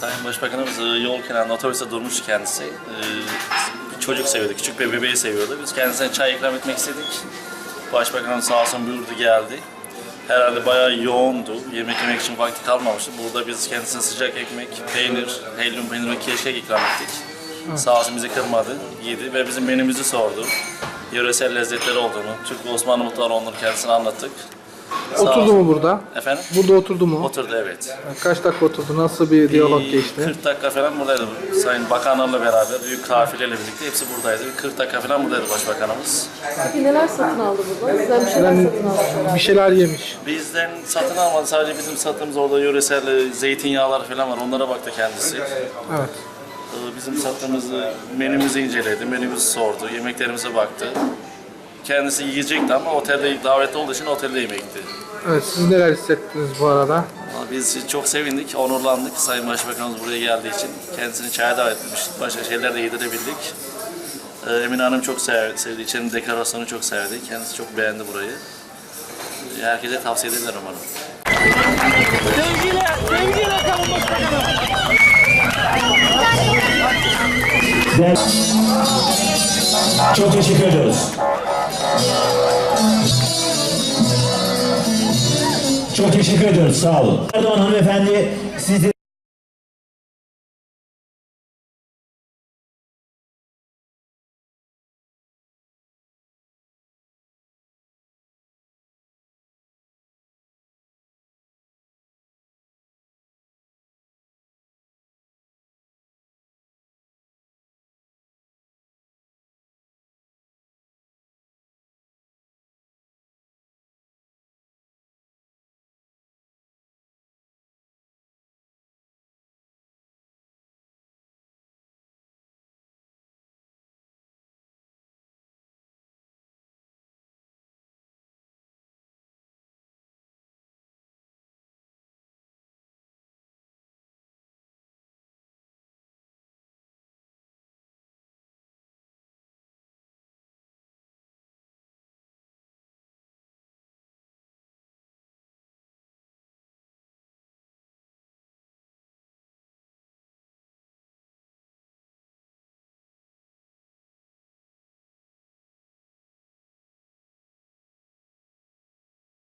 Sayın Başbakanımız e, yol kenarında otobüste durmuş kendisi. E, Bir çocuk seviyordu, küçük bir bebeği seviyordu. Biz kendisine çay ikram etmek istedik. Başbakanım sağ olsun buyurdu geldi. Herhalde bayağı yoğundu. Yemek yemek için vakti kalmamıştı. Burada biz kendisine sıcak ekmek, peynir, helyum peynir ve keşkek ikram ettik. Sağ olsun bizi kırmadı, yedi ve bizim menümüzü sordu. Yöresel lezzetleri olduğunu, Türk Osmanlı mutfağı olduğunu kendisine anlattık. Oturdu mu burada? Efendim? Burada oturdu mu? Oturdu evet. Kaç dakika oturdu? Nasıl bir diyalog Bir geçti? 40 dakika falan buradaydı. Sayın Bakanlarla beraber, büyük kafileyle birlikte hepsi buradaydı. Bir 40 dakika falan buradaydı Başbakanımız. Peki neler satın aldı burada? Sizden bir şeyler satın almış herhalde. Bir şeyler yemiş. Bizden satın almadı. Sadece bizim sattığımız orada yöresel zeytinyağlar falan var. Onlara baktı kendisi. Evet. Ee, Bizim sattığımız menümüzü inceledi, menümüzü sordu, yemeklerimize baktı. Kendisi yiyecekti ama otelde davetli olduğu için otelde yemekti. Evet siz neler hissettiniz bu arada? Biz çok sevindik, onurlandık Sayın Başbakanımız buraya geldiği için. Kendisini çaya davet etmiştik, başka şeyler de yedirebildik. Ee, Emine Hanım çok sev, sevdi, içerinin dekorasyonu çok sevdi. Kendisi çok beğendi burayı. Ee, Herkese tavsiye ederim umarım. Sevgiyle, sevgiyle kalın başkanım. Çok teşekkür ediyoruz. Çok teşekkür ediyoruz. Sağ olun. Erdoğan hanımefendi sizi